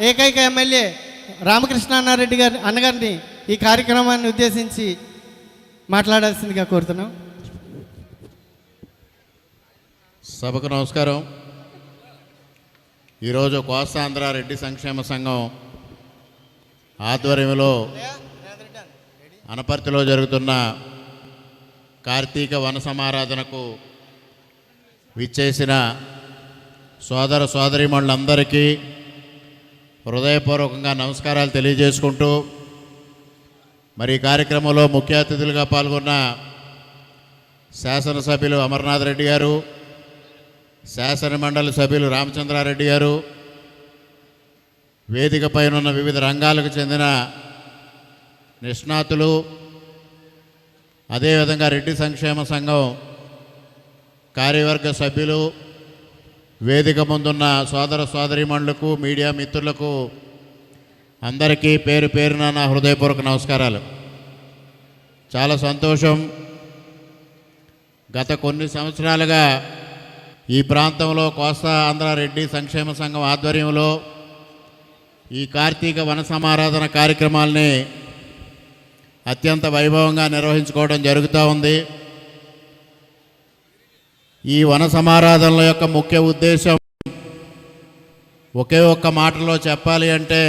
ఏకైక ఎమ్మెల్యే రామకృష్ణారెడ్డి గారి అన్నగారిని ఈ కార్యక్రమాన్ని ఉద్దేశించి మాట్లాడాల్సిందిగా కోరుతున్నాం. సభకు నమస్కారం. ఈరోజు కోస్తాంధ్ర రెడ్డి సంక్షేమ సంఘం ఆధ్వర్యంలో అనపర్తిలో జరుగుతున్న కార్తీక వన సమారాధనకు విచ్చేసిన సోదర సోదరిమణులందరికీ హృదయపూర్వకంగా నమస్కారాలు తెలియజేసుకుంటూ మరి ఈ కార్యక్రమంలో ముఖ్య అతిథులుగా పాల్గొన్న శాసనసభ్యులు అమర్నాథ్ రెడ్డి గారు శాసన మండలి సభ్యులు రామచంద్రారెడ్డి గారు వేదిక ఉన్న వివిధ రంగాలకు చెందిన నిష్ణాతులు అదేవిధంగా రెడ్డి సంక్షేమ సంఘం కార్యవర్గ సభ్యులు వేదిక ముందున్న సోదర సోదరిమణులకు మీడియా మిత్రులకు అందరికీ పేరు పేరున నా హృదయపూర్వక నమస్కారాలు. చాలా సంతోషం. గత కొన్ని సంవత్సరాలుగా ఈ ప్రాంతంలో కోస్తా ఆంధ్ర రెడ్డి సంక్షేమ సంఘం ఆధ్వర్యంలో ఈ కార్తీక వన సమారాధన కార్యక్రమాల్ని అత్యంత వైభవంగా నిర్వహించుకోవడం జరుగుతూ ఉంది. ఈ వన సమారాధనల యొక్క ముఖ్య ఉద్దేశం ఒకే ఒక్క మాటలో చెప్పాలి అంటే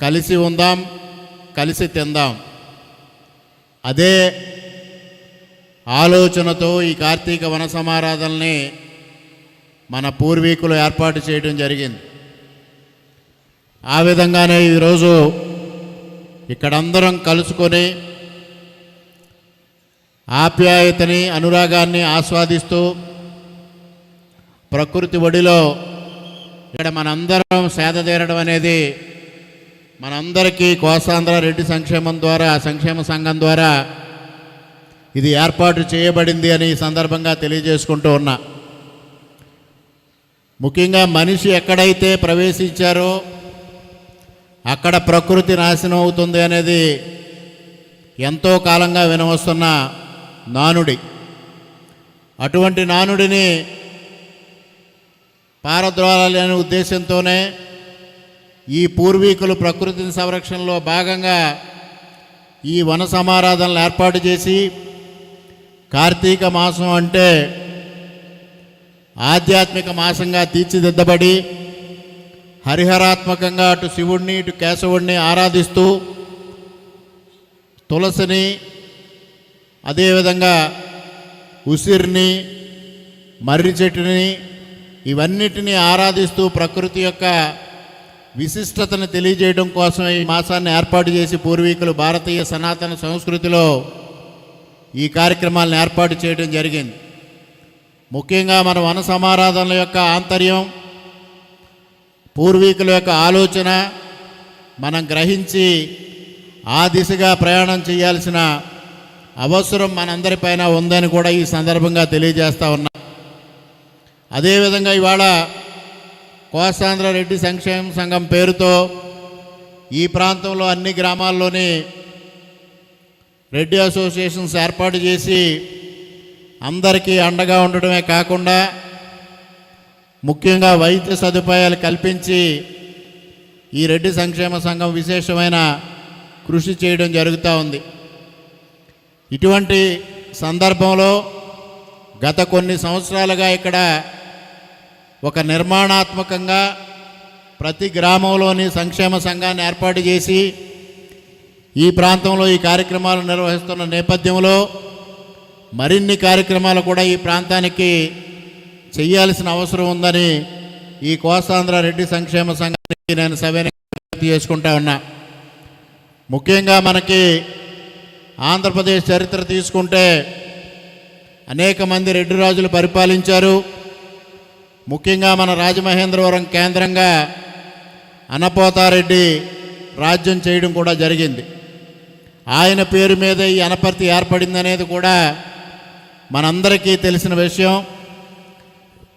కలిసి ఉందాం కలిసి తిందాం. అదే ఆలోచనతో ఈ కార్తీక వన సమారాధనని మన పూర్వీకులు ఏర్పాటు చేయడం జరిగింది. ఆ విధంగానే ఈరోజు ఇక్కడందరం కలుసుకొని ఆప్యాయతని అనురాగాన్ని ఆస్వాదిస్తూ ప్రకృతి ఒడిలో ఇక్కడ మనందరం సేద తీరడం అనేది మనందరికీ కోసాంధ్ర రెడ్డి సంక్షేమం ద్వారా సంక్షేమ సంఘం ద్వారా ఇది ఏర్పాటు చేయబడింది అని ఈ సందర్భంగా తెలియజేసుకుంటూ ఉన్నా. ముఖ్యంగా మనిషి ఎక్కడైతే ప్రవేశించారో అక్కడ ప్రకృతి నాశనం అవుతుంది అనేది ఎంతో కాలంగా వినవస్తున్న. నానుడి. అటువంటి నానుడిని పారద్రోలాలనే ఉద్దేశంతోనే ఈ పూర్వీకులు ప్రకృతిని సంరక్షణలో భాగంగా ఈ వన సమారాధనలు ఏర్పాటు చేసి కార్తీక మాసం అంటే ఆధ్యాత్మిక మాసంగా తీర్చిదిద్దబడి హరిహరాత్మకంగా అటు శివుణ్ణి ఇటు కేశవుణ్ణి ఆరాధిస్తూ తులసిని అదేవిధంగా ఉసిరిని మర్రి చెట్టుని ఇవన్నిటిని ఆరాధిస్తూ ప్రకృతి యొక్క విశిష్టతను తెలియజేయడం కోసం ఈ మాసాన్ని ఏర్పాటు చేసి పూర్వీకులు భారతీయ సనాతన సంస్కృతిలో ఈ కార్యక్రమాలను ఏర్పాటు చేయడం జరిగింది. ముఖ్యంగా మన వన సమారాధనల యొక్క ఆంతర్యం పూర్వీకుల యొక్క ఆలోచన మనం గ్రహించి ఆ దిశగా ప్రయాణం చేయాల్సిన అవసరం మనందరిపైన ఉందని కూడా ఈ సందర్భంగా తెలియజేస్తూ ఉన్నా. అదేవిధంగా ఇవాళ కోస్తాంధ్ర రెడ్డి సంక్షేమ సంఘం పేరుతో ఈ ప్రాంతంలో అన్ని గ్రామాల్లోని రెడ్డి అసోసియేషన్స్ ఏర్పాటు చేసి అందరికీ అండగా ఉండడమే కాకుండా ముఖ్యంగా వైద్య సదుపాయాలు కల్పించి ఈ రెడ్డి సంక్షేమ సంఘం విశేషమైన కృషి చేయడం జరుగుతూ ఉంది. ఇటువంటి సందర్భంలో గత కొన్ని సంవత్సరాలుగా ఇక్కడ ఒక నిర్మాణాత్మకంగా ప్రతి గ్రామంలోని సంక్షేమ సంఘాన్ని ఏర్పాటు చేసి ఈ ప్రాంతంలో ఈ కార్యక్రమాలు నిర్వహిస్తున్న నేపథ్యంలో మరిన్ని కార్యక్రమాలు కూడా ఈ ప్రాంతానికి చేయాల్సిన అవసరం ఉందని ఈ కోస్తాంధ్ర రెడ్డి సంక్షేమ సంఘానికి నేను సభని చేసుకుంటా ఉన్నా. ముఖ్యంగా మనకి ఆంధ్రప్రదేశ్ చరిత్ర తీసుకుంటే అనేక మంది రెడ్డి రాజులు పరిపాలించారు. ముఖ్యంగా మన రాజమహేంద్రవరం కేంద్రంగా అనపోతారెడ్డి రాజ్యం చేయడం కూడా జరిగింది. ఆయన పేరు మీద ఈ అనపర్తి ఏర్పడిందనేది కూడా మనందరికీ తెలిసిన విషయం.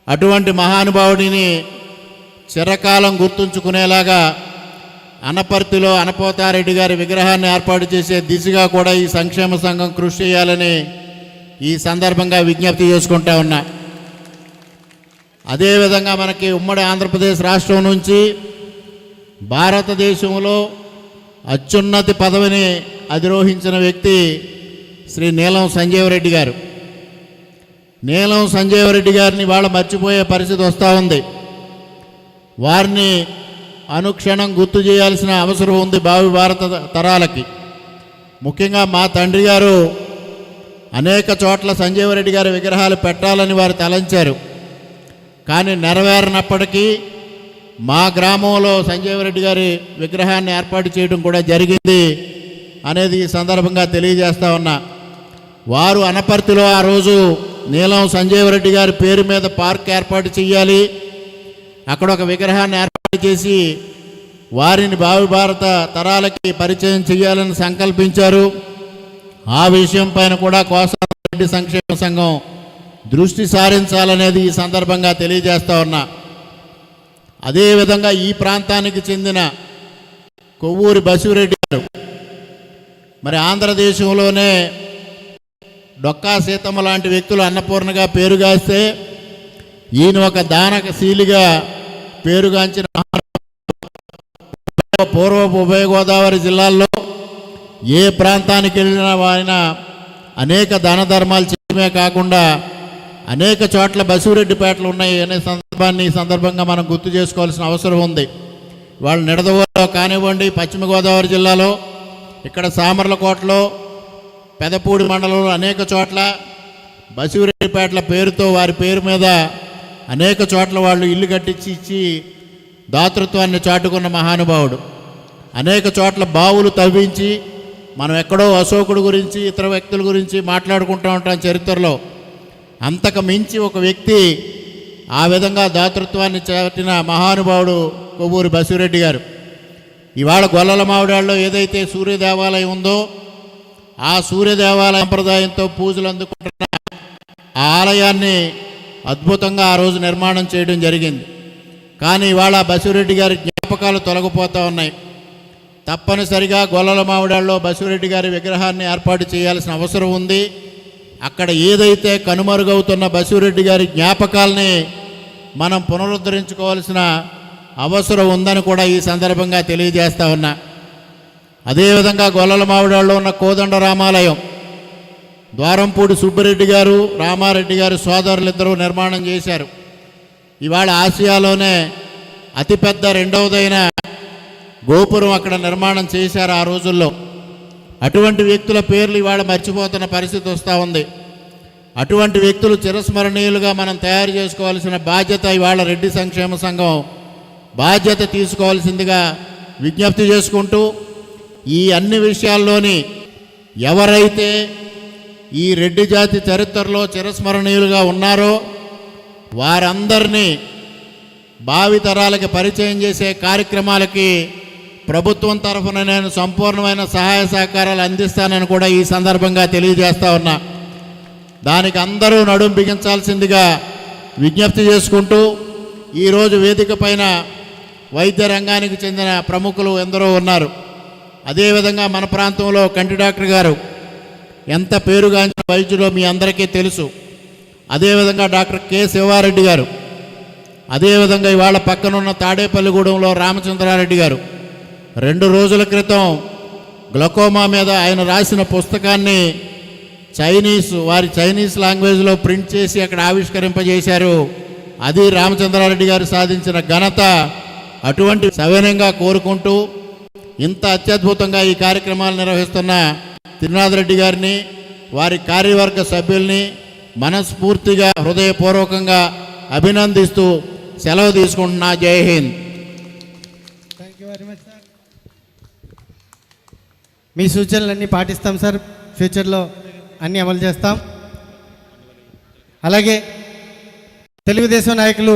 అటువంటి మహానుభావుడిని చిరకాలం గుర్తుంచుకునేలాగా అనపర్తిలో అనపోతారెడ్డి గారి విగ్రహాన్ని ఏర్పాటు చేసే దిశగా కూడా ఈ సంక్షేమ సంఘం కృషి చేయాలని ఈ సందర్భంగా విజ్ఞప్తి చేసుకుంటా ఉన్నా. అదేవిధంగా మనకి ఉమ్మడి ఆంధ్రప్రదేశ్ రాష్ట్రం నుంచి భారతదేశంలో అత్యున్నతి పదవిని అధిరోహించిన వ్యక్తి శ్రీ నీలం సంజీవరెడ్డి గారు. నీలం సంజీవరెడ్డి గారిని వాళ్ళ మర్చిపోయే పరిస్థితి వస్తూ ఉంది. వారిని అనుక్షణం గుర్తు చేయాల్సిన అవసరం ఉంది భావి భారత తరాలకి. ముఖ్యంగా మా తండ్రి గారు అనేక చోట్ల సంజీవరెడ్డి గారి విగ్రహాలు పెట్టాలని వారు తలంచారు. కానీ నెరవేరినప్పటికీ మా గ్రామంలో సంజీవరెడ్డి గారి విగ్రహాన్ని ఏర్పాటు చేయడం కూడా జరిగింది అనేది ఈ సందర్భంగా తెలియజేస్తా ఉన్నా. వారు అనపర్తిలో ఆ రోజు నీలం సంజీవరెడ్డి గారి పేరు మీద పార్క్ ఏర్పాటు చేయాలి అక్కడ ఒక విగ్రహాన్ని ఏర్పాటు చేసి వారిని భావి భారత తరాలకి పరిచయం చేయాలని సంకల్పించారు. ఆ విషయం పైన కూడా కోసారెడ్డి సంక్షేమ సంఘం దృష్టి సారించాలనేది ఈ సందర్భంగా తెలియజేస్తా ఉన్నా. అదేవిధంగా ఈ ప్రాంతానికి చెందిన కొవ్వూరి బసిరెడ్డి గారు మరి ఆంధ్రదేశంలోనే డొక్కా సీతమ్మ లాంటి వ్యక్తులు అన్నపూర్ణగా పేరుగాస్తే ఈయన ఒక దానకశీలిగా పేరుగాంచిన పూర్వపు ఉభయ గోదావరి జిల్లాల్లో ఏ ప్రాంతానికి వెళ్ళిన ఆయన అనేక దాన ధర్మాలు చేయడమే కాకుండా అనేక చోట్ల బసిరెడ్డిపేటలు ఉన్నాయి అనే సందర్భాన్ని సందర్భంగా మనం గుర్తు చేసుకోవాల్సిన అవసరం ఉంది. వాళ్ళు నిడదవోలో కానివ్వండి పశ్చిమ గోదావరి జిల్లాలో ఇక్కడ సామర్లకోటలో పెదపూడి మండలంలో అనేక చోట్ల బసిరెడ్డిపేటల పేరుతో వారి పేరు మీద అనేక చోట్ల వాళ్ళు ఇల్లు కట్టించి ఇచ్చి దాతృత్వాన్ని చాటుకున్న మహానుభావుడు. అనేక చోట్ల బావులు తవ్వించి మనం ఎక్కడో అశోకుడు గురించి ఇతర వ్యక్తుల గురించి మాట్లాడుకుంటూ ఉంటాం చరిత్రలో. అంతకు మించి ఒక వ్యక్తి ఆ విధంగా దాతృత్వాన్ని చాటిన మహానుభావుడు కొవ్వూరి బసిరెడ్డి గారు. ఇవాళ గొల్లల మావిడాళ్ళలో ఏదైతే సూర్య దేవాలయం ఉందో ఆ సూర్య దేవాలయ సంప్రదాయంతో పూజలు అందుకుంటున్న ఆ ఆలయాన్ని అద్భుతంగా ఆ రోజు నిర్మాణం చేయడం జరిగింది. కానీ ఇవాళ బసిరెడ్డి గారి జ్ఞాపకాలు తొలగిపోతూ ఉన్నాయి. తప్పనిసరిగా గొల్లల మావిడాల్లో బసిరెడ్డి గారి విగ్రహాన్ని ఏర్పాటు చేయాల్సిన అవసరం ఉంది. అక్కడ ఏదైతే కనుమరుగవుతున్న బసిరెడ్డి గారి జ్ఞాపకాలని మనం పునరుద్ధరించుకోవాల్సిన అవసరం ఉందని కూడా ఈ సందర్భంగా తెలియజేస్తా ఉన్నా. అదేవిధంగా గొల్లల మావిడాల్లో ఉన్న కోదండ రామాలయం ద్వారంపూడి సుబ్బరెడ్డి గారు రామారెడ్డి గారు సోదరులిద్దరూ నిర్మాణం చేశారు. ఇవాళ ఆసియాలోనే అతిపెద్ద రెండవదైన గోపురం అక్కడ నిర్మాణం చేశారు ఆ రోజుల్లో. అటువంటి వ్యక్తుల పేర్లు ఇవాళ మర్చిపోతున్న పరిస్థితి వస్తూ ఉంది. అటువంటి వ్యక్తులు చిరస్మరణీయులుగా మనం తయారు చేసుకోవాల్సిన బాధ్యత ఇవాళ రెడ్డి సంక్షేమ సంఘం బాధ్యత తీసుకోవాల్సిందిగా విజ్ఞప్తి చేసుకుంటూ ఈ అన్ని విషయాల్లోని ఎవరైతే ఈ రెడ్డి జాతి చరిత్రలో చిరస్మరణీయులుగా ఉన్నారో వారందరినీ భావితరాలకి పరిచయం చేసే కార్యక్రమాలకి ప్రభుత్వం తరఫున నేను సంపూర్ణమైన సహాయ సహకారాలు అందిస్తానని కూడా ఈ సందర్భంగా తెలియజేస్తా ఉన్నా. దానికి అందరూ నడుం బిగించాల్సిందిగా విజ్ఞప్తి చేసుకుంటూ ఈరోజు వేదిక పైన వైద్య రంగానికి చెందిన ప్రముఖులు ఎందరో ఉన్నారు. అదేవిధంగా మన ప్రాంతంలో కంటి డాక్టర్ గారు ఎంత పేరుగాంచిన వైద్యుడో మీ అందరికీ తెలుసు. అదేవిధంగా డాక్టర్ కె శివారెడ్డి గారు అదేవిధంగా ఇవాళ పక్కనున్న తాడేపల్లిగూడెంలో రామచంద్రారెడ్డి గారు. రెండు రోజుల క్రితం గ్లకోమా మీద ఆయన రాసిన పుస్తకాన్ని చైనీస్ వారి చైనీస్ లాంగ్వేజ్లో ప్రింట్ చేసి అక్కడ ఆవిష్కరింపజేశారు. అది రామచంద్రారెడ్డి గారు సాధించిన ఘనత. అటువంటి సవినంగా కోరుకుంటూ ఇంత అత్యద్భుతంగా ఈ కార్యక్రమాలు నిర్వహిస్తున్న రెడ్డి గారిని వారి కార్యవర్గ సభ్యుల్ని మనస్ఫూర్తిగా హృదయపూర్వకంగా అభినందిస్తూ సెలవు తీసుకుంటున్నా. Jai Hind. Thank you very much sir మీ సూచనలన్నీ పాటిస్తాం సార్ ఫ్యూచర్లో అన్నీ అమలు చేస్తాం. అలాగే తెలుగుదేశం నాయకులు